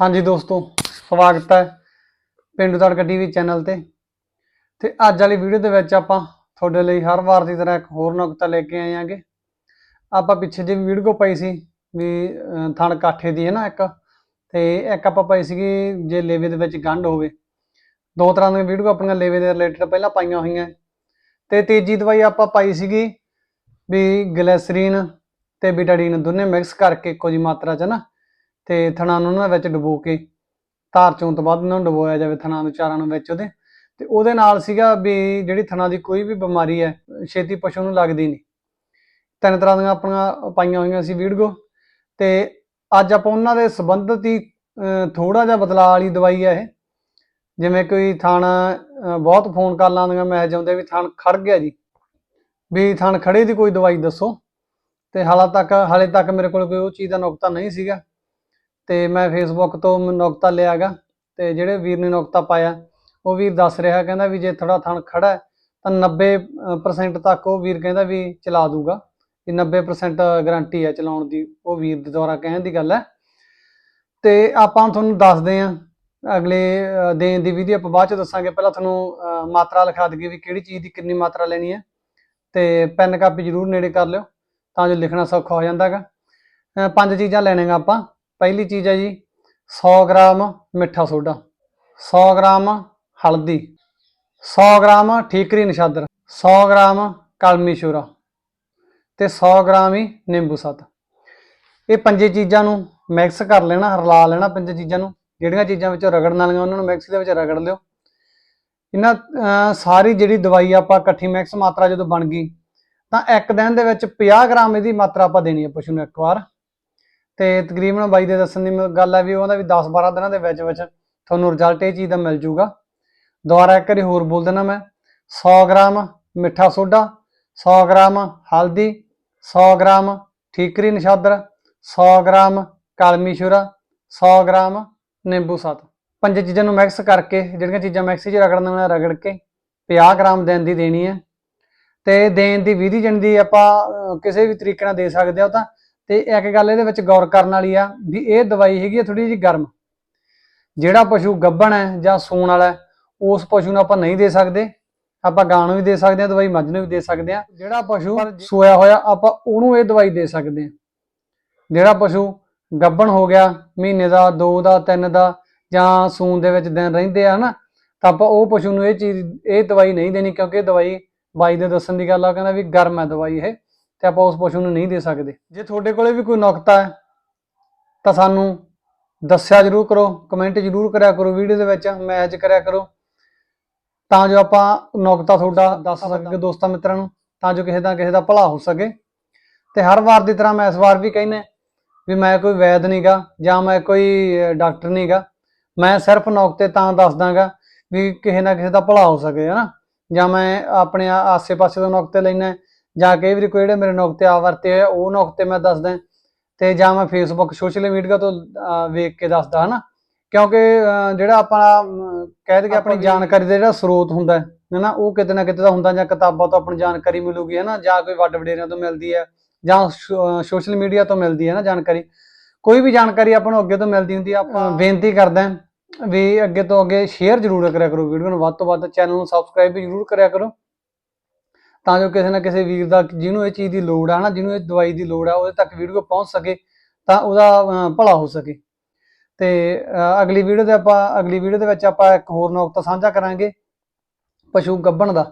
ਹਾਂਜੀ ਦੋਸਤੋ, ਸਵਾਗਤ ਹੈ ਪਿੰਡੂ ਤੜਕਾ ਟੀਵੀ ਚੈਨਲ ਤੇ। ਤੇ ਅੱਜ ਵਾਲੀ ਵੀਡੀਓ ਦੇ ਵਿੱਚ ਆਪਾਂ ਤੁਹਾਡੇ ਲਈ ਹਰ ਵਾਰ ਦੀ ਤਰ੍ਹਾਂ ਇੱਕ ਹੋਰ ਨੁਕਤਾ ਲੈ ਕੇ ਆਏ ਆਂਗੇ ਆਪਾਂ ਪਿੱਛੇ ਜੇ ਵੀਡੀਓ ਪਾਈ ਸੀ ਵੀ ਥਣ ਕਾਠੇ ਦੀ ਹੈ ਨਾ ਇੱਕ। ਤੇ ਇੱਕ ਆਪਾਂ ਪਾਈ ਸੀਗੀ ਜੇ ਲੇਵੇ ਦੇ ਵਿੱਚ ਗੰਢ ਹੋਵੇ। ਦੋ ਤਰ੍ਹਾਂ ਦੀਆਂ ਵੀਡੀਓ ਆਪਣੀਆਂ ਲੇਵੇ ਦੇ ਰਿਲੇਟਡ ਪਹਿਲਾਂ ਪਾਈਆਂ ਹੋਈਆਂ। ਤੇ ਤੀਜੀ ਦਵਾਈ ਆਪਾਂ ਪਾਈ ਸੀਗੀ ਵੀ ਗਲੈਸਰੀਨ ਤੇ ਬੀਟਾਡੀਨ ਦੋਨੇ ਮਿਕਸ ਕਰਕੇ ਇੱਕੋ ਜਿਹੀ ਮਾਤਰਾ 'ਚ ਨਾ ਤੇ ਥਣਾਂ ਨੂੰ ਉਹਨਾਂ ਵਿੱਚ ਡੁਬੋ ਕੇ, ਧਾਰ ਚੋਂ ਤੋਂ ਬਾਅਦ ਉਹਨਾਂ ਨੂੰ ਡੁਬੋਇਆ ਜਾਵੇ ਥਣਾਂ ਨੂੰ, ਚਾਰਾਂ ਨੂੰ ਵਿੱਚ ਉਹਦੇ। ਤੇ ਉਹਦੇ ਨਾਲ ਸੀਗਾ ਵੀ ਜਿਹੜੀ ਥਣਾਂ ਦੀ ਕੋਈ ਵੀ ਬਿਮਾਰੀ ਹੈ, ਛੇਤੀ ਪਸ਼ੂ ਨੂੰ ਲੱਗਦੀ ਨਹੀਂ। ਤਿੰਨ ਤਰ੍ਹਾਂ ਦੀਆਂ ਆਪਣੀਆਂ ਪਾਈਆਂ ਹੋਈਆਂ ਸੀ ਵੀਡੀਓ। ਤੇ ਅੱਜ ਆਪਾਂ ਉਹਨਾਂ ਦੇ ਸੰਬੰਧਿਤ ਹੀ ਥੋੜਾ ਜਿਹਾ ਬਦਲਾਅ ਵਾਲੀ ਦਵਾਈ ਹੈ ਇਹ। ਜਿਵੇਂ ਕੋਈ ਥਣ ਬਹੁਤ ਫੋਨ ਕਰ ਆਉਂਦੀਆਂ ਮੈਸੇਜ ਆਉਂਦੇ ਵੀ ਥਣ ਖੜ ਗਿਆ ਜੀ। ਵੀ ਥਣ ਖੜੇ ਦੀ ਕੋਈ ਦਵਾਈ ਦੱਸੋ। ਤੇ ਹਾਲਾ ਤੱਕ, ਹਾਲੇ ਤੱਕ ਮੇਰੇ ਕੋਲ ਕੋਈ ਉਹ ਚੀਜ਼ ਦਾ ਨੁਕਤਾ ਨਹੀਂ ਸੀਗਾ। ਤੇ ਮੈਂ ਫੇਸਬੁੱਕ ਤੋਂ ਮ- ਨੁਕਤਾ ਲਿਆਗਾ ਤੇ ਜਿਹੜੇ ਵੀਰ ਨੇ ਨੁਕਤਾ ਪਾਇਆ, ਉਹ ਵੀਰ ਦੱਸ ਰਿਹਾ ਕਹਿੰਦਾ ਵੀ ਜੇ ਥੋੜਾ ਥਣ ਖੜਾ ਤਾਂ 90% ਤੱਕ ਉਹ ਵੀਰ ਕਹਿੰਦਾ ਵੀ ਚਲਾ ਦੂਗਾ। ਵੀ 90% ਗਾਰੰਟੀ ਹੈ ਚਲਾਉਣ ਦੀ, ਉਹ ਵੀਰ ਦੇ ਦੁਆਰਾ ਕਹਿਣ ਦੀ ਗੱਲ ਹੈ। ਤੇ ਆਪਾਂ ਤੁਹਾਨੂੰ ਦੱਸਦੇ ਆਂ ਅਗਲੇ ਦੇਣ ਦੀ ਵਿਧੀ ਆਪਾਂ ਬਾਅਦ ਚ ਦੱਸਾਂਗੇ। ਪਹਿਲਾਂ ਤੁਹਾਨੂੰ ਮਾਤਰਾ ਲਿਖਾ ਦਈਏ ਵੀ ਕਿਹੜੀ ਚੀਜ਼ ਦੀ ਕਿੰਨੀ ਮਾਤਰਾ ਲੈਣੀ ਹੈ। ਤੇ ਪੈਨ ਕਾਪੀ ਜ਼ਰੂਰ ਨੇੜੇ ਕਰ ਲਿਓ, ਤਾਂ ਜੋ ਲਿਖਣਾ ਸੌਖਾ ਹੋ ਜਾਂਦਾ ਹੈਗਾ। ਪੰਜ ਚੀਜ਼ਾਂ ਲੈਣੀਆਂ ਆਪਾਂ। ਪਹਿਲੀ ਚੀਜ਼ ਹੈ ਜੀ 100 ਗ੍ਰਾਮ ਮਿੱਠਾ ਸੋਡਾ 100 ਗ੍ਰਾਮ ਹਲਦੀ 100 ਗ੍ਰਾਮ ਠੀਕਰੀ ਨਸ਼ਾਦਰ 100 ਗ੍ਰਾਮ ਕਲਮੀ ਸ਼ੂਰਾ ਤੇ 100 ਗ੍ਰਾਮ ਹੀ ਨਿੰਬੂ ਸੱਤ। ਇਹ ਪੰਜੇ ਚੀਜ਼ਾਂ ਨੂੰ ਮਿਕਸ ਕਰ ਲੈਣਾ, ਰਲਾ ਲੈਣਾ ਪੰਜੇ ਚੀਜ਼ਾਂ ਨੂੰ। ਜਿਹੜੀਆਂ ਚੀਜ਼ਾਂ ਵਿੱਚੋਂ ਰਗੜਨ ਵਾਲੀਆਂ ਉਹਨਾਂ ਨੂੰ ਮਿਕਸ ਦੇ ਵਿੱਚ ਰਗੜ ਲਿਓ। ਇਹਨਾਂ ਸਾਰੀ ਜਿਹੜੀ ਦਵਾਈ ਆਪਾਂ ਇਕੱਠੀ ਮਿਕਸ ਮਾਤਰਾ ਜਦੋਂ ਬਣ ਗਈ, ਤਾਂ ਇੱਕ ਦਿਨ ਦੇ ਵਿੱਚ 50 ਗ੍ਰਾਮ ਇਹਦੀ ਮਾਤਰਾ ਆਪਾਂ ਦੇਣੀ ਹੈ ਪਸ਼ੂ ਨੂੰ ਇੱਕ ਵਾਰ। ਤੇ ਤਕਰੀਬਨ ਬਾਈ ਦੇ ਦੱਸਣ ਦੀ ਗੱਲ ਹੈ ਵੀ ਉਹਦਾ ਵੀ 10-12 ਦਿਨਾਂ ਦੇ ਵਿੱਚ ਵਿੱਚ ਤੁਹਾਨੂੰ ਰਿਜ਼ਲਟ ਇਹ ਚੀਜ਼ ਦਾ ਮਿਲ ਜੂਗਾ। ਦੁਬਾਰਾ ਇੱਕ ਵਾਰੀ ਹੋਰ ਬੋਲ ਦਿੰਦਾ ਮੈਂ। 100 ਗ੍ਰਾਮ ਮਿੱਠਾ ਸੋਡਾ 100 ਗ੍ਰਾਮ ਹਲਦੀ 100 ਗ੍ਰਾਮ ਠੀਕਰੀ ਨਸ਼ਾਦਰ 100 ਗ੍ਰਾਮ ਕਾਲਮੀ ਸ਼ੂਰਾ 100 ਗ੍ਰਾਮ ਨਿੰਬੂ ਸੱਤ। ਪੰਜ ਚੀਜ਼ਾਂ ਨੂੰ ਮਿਕਸ ਕਰਕੇ, ਜਿਹੜੀਆਂ ਚੀਜ਼ਾਂ ਮਿਕਸੀ 'ਚ ਰਗੜਨਾ ਨਾਲ ਰਗੜ ਕੇ 50 ਗ੍ਰਾਮ ਦੇਣ ਦੀ ਦੇਣੀ ਹੈ। ਤੇ ਦੇਣ ਦੀ ਵਿਧੀ ਜਣ ਦੀ ਆਪਾਂ ਕਿਸੇ ਵੀ ਤਰੀਕੇ ਨਾਲ ਦੇ ਸਕਦੇ ਆ ਤਾਂ ਤੇ ਇੱਕ ਗੱਲ ਇਹਦੇ ਵਿੱਚ ਗੌਰ ਕਰਨ ਵਾਲੀ ਆ ਵੀ ਇਹ ਦਵਾਈ ਹੈਗੀ ਆ ਥੋੜੀ ਜਿਹੀ ਗਰਮ। ਜਿਹੜਾ ਪਸ਼ੂ ਗੱਭਣ ਹੈ ਜਾਂ ਸੂਣ ਵਾਲਾ ਉਸ ਪਸ਼ੂ ਨੂੰ ਆਪਾਂ ਨਹੀਂ ਦੇ ਸਕਦੇ। ਆਪਾਂ ਗਾਂ ਨੂੰ ਵੀ ਦੇ ਸਕਦੇ ਆ ਦਵਾਈ ਮੱਝ ਨੂੰ ਵੀ ਦੇ ਸਕਦੇ ਆ। ਜਿਹੜਾ ਪਸ਼ੂ ਸੋਇਆ ਹੋਇਆ ਆਪਾਂ ਉਹਨੂੰ ਇਹ ਦਵਾਈ ਦੇ ਸਕਦੇ ਆ। ਜਿਹੜਾ ਪਸ਼ੂ ਗੱਭਣ ਹੋ ਗਿਆ ਮਹੀਨੇ ਦਾ 2 ਦਾ 3 ਦਾ ਜਾਂ ਸੂਣ ਦੇ ਵਿੱਚ ਦਿਨ ਰਹਿੰਦੇ ਆ ਹਨਾ ਤਾਂ ਆਪਾਂ ਉਹ ਪਸ਼ੂ ਨੂੰ ਇਹ ਚੀਜ਼ ਇਹ ਦਵਾਈ ਨਹੀਂ ਦੇਣੀ ਕਿਉਂਕਿ ਇਹ ਦਵਾਈ ਬਾਈ ਦੇ ਦੱਸਣ ਦੀ ਗੱਲ ਆ ਕਹਿੰਦਾ ਵੀ ਗਰਮ ਹੈ ਦਵਾਈ ਇਹ। ਤੇ ਆਪਾਂ ਉਸ ਪਸ਼ੂ ਨੂੰ ਨਹੀਂ ਦੇ ਸਕਦੇ। ਜੇ ਤੁਹਾਡੇ ਕੋਲੇ ਵੀ ਕੋਈ ਨੁਕਤਾ ਹੈ ਤਾਂ ਸਾਨੂੰ ਦੱਸਿਆ ਜਰੂਰ ਕਰੋ ਕਮੈਂਟ ਜਰੂਰ ਕਰਿਆ ਕਰੋ ਵੀਡੀਓ ਦੇ ਵਿੱਚ ਮੈਸੇਜ ਕਰਿਆ ਕਰੋ। ਤਾਂ ਜੋ ਆਪਾਂ ਨੁਕਤਾ ਤੁਹਾਡਾ ਦੱਸ ਸਕੀਏ ਦੋਸਤਾਂ ਮਿੱਤਰਾਂ ਨੂੰ ਤਾਂ ਜੋ ਕਿਸੇ ਦਾ ਕਿਸੇ ਦਾ ਭਲਾ ਹੋ ਸਕੇ। ਤੇ ਹਰ ਵਾਰ ਦੀ ਤਰ੍ਹਾਂ ਮੈਂ ਇਸ ਵਾਰ ਵੀ ਕਹਿੰਨੇ ਵੀ ਮੈਂ ਕੋਈ ਵੈਦ ਨਹੀਂਗਾ ਜਾਂ ਮੈਂ ਕੋਈ ਡਾਕਟਰ ਨਹੀਂਗਾ ਮੈਂ ਸਿਰਫ ਨੁਕਤੇ ਤਾਂ ਦੱਸਦਾਗਾ ਵੀ ਕਿਸੇ ਨਾ ਕਿਸੇ ਦਾ ਭਲਾ ਹੋ ਸਕੇ ਹਨਾ? ਜਾਂ ਮੈਂ ਆਪਣੇ ਆਸੇ-ਪਾਸੇ ਤੋਂ ਨੁਕਤੇ ਲੈਣਾ ਜਾਂ ਕਈ ਵਾਰੀ ਕੋਈ ਜਿਹੜੇ ਮੇਰੇ ਨੁਕਤੇ ਆ ਵਰਤੇ ਹੋਏ ਉਹ ਨੁਕਤੇ ਮੈਂ ਦੱਸਦਾ। ਤੇ ਜਾਂ ਮੈਂ ਫੇਸਬੁੱਕ ਸੋਸ਼ਲ ਮੀਡੀਆ ਤੋਂ ਵੇਖ ਕੇ ਦੱਸਦਾ ਹਨਾ? ਕਿਉਂਕਿ ਜਿਹੜਾ ਅਮ, ਕਹਿ ਦਈਏ ਆਪਣੀ ਜਾਣਕਾਰੀ ਦਾ ਜਿਹੜਾ ਸਰੋਤ ਹੁੰਦਾ ਹੈ ਹਨਾ? ਉਹ ਕਿਤੇ ਨਾ ਕਿਤੇ ਦਾ ਹੁੰਦਾ ਜਾਂ ਕਿਤਾਬਾਂ ਤੋਂ ਆਪਣੀ ਜਾਣਕਾਰੀ ਮਿਲੂਗੀ ਹਨਾ? ਜਾਂ ਕੋਈ ਵੱਡ ਵਡੇਰਿਆਂ ਤੋਂ ਮਿਲਦੀ ਹੈ ਜਾਂ ਸੋਸ਼ਲ ਮੀਡੀਆ ਤੋਂ ਮਿਲਦੀ ਹੈ ਨਾ ਜਾਣਕਾਰੀ? ਕੋਈ ਵੀ ਜਾਣਕਾਰੀ ਆਪਾਂ ਨੂੰ ਅੱਗੇ ਤੋਂ ਮਿਲਦੀ ਹੁੰਦੀ ਆ ਆਪਾਂ ਬੇਨਤੀ ਕਰਦੇ ਹਾਂ ਵੀ ਅੱਗੇ ਤੋਂ ਅੱਗੇ ਸ਼ੇਅਰ ਜ਼ਰੂਰ ਕਰਿਆ ਕਰੋ ਵੀਡੀਓ ਨੂੰ ਵੱਧ ਤੋਂ ਵੱਧ ਚੈਨਲ ਨੂੰ ਸਬਸਕ੍ਰਾਈਬ ਵੀ ਜ਼ਰੂਰ ਕਰਿਆ ਕਰੋ। ਤਾਂ ਜੋ ਕਿਸੇ ਨਾ ਕਿਸੇ ਵੀਰ ਦਾ ਜਿਹਨੂੰ ਇਹ ਚੀਜ਼ ਦੀ ਲੋੜ ਆ ਨਾ ਜਿਹਨੂੰ ਇਹ ਦਵਾਈ ਦੀ ਲੋੜ ਆ ਉਹਦੇ ਤੱਕ ਵੀਡੀਓ ਪਹੁੰਚ ਸਕੇ ਤਾਂ ਉਹਦਾ ਭਲਾ ਹੋ ਸਕੇ। ਤੇ ਅਗਲੀ ਵੀਡੀਓ ਤੇ ਆਪਾਂ ਅਗਲੀ ਵੀਡੀਓ ਦੇ ਵਿੱਚ ਆਪਾਂ ਇੱਕ ਹੋਰ ਨੁਕਤਾ ਸਾਂਝਾ ਕਰਾਂਗੇ ਪਸ਼ੂ ਗੱਭਣ ਦਾ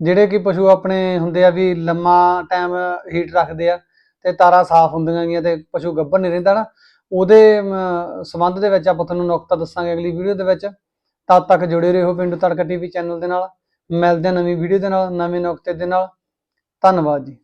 ਜਿਹੜੇ ਕਿ ਪਸ਼ੂ ਆਪਣੇ ਹੁੰਦੇ ਆ ਵੀ ਲੰਮਾ ਟਾਈਮ ਹੀਟ ਰੱਖਦੇ ਆ ਤੇ ਤਾਰਾਂ ਸਾਫ਼ ਹੁੰਦੀਆਂ ਗਈਆਂ ਤੇ ਪਸ਼ੂ ਗੱਭਣ ਨਹੀਂ ਰਹਿੰਦਾ ਨਾ ਉਹਦੇ ਅਮ, ਸੰਬੰਧ ਦੇ ਵਿੱਚ ਆਪਾਂ ਤੁਹਾਨੂੰ ਨੁਕਤਾ ਦੱਸਾਂਗੇ ਅਗਲੀ ਵੀਡੀਓ ਦੇ ਵਿੱਚ। ਤਦ ਤੱਕ ਜੁੜੇ ਰਹੋ ਪਿੰਡੂ ਤੜਕਾ ਟੀਵੀ ਚੈਨਲ ਦੇ ਨਾਲ। ਮਿਲਦੇ ਹਾਂ ਨਵੀਂ ਵੀਡੀਓ ਦੇ ਨਾਲ ਨਵੇਂ ਨੁਕਤੇ ਦੇ ਨਾਲ। ਧੰਨਵਾਦ ਜੀ।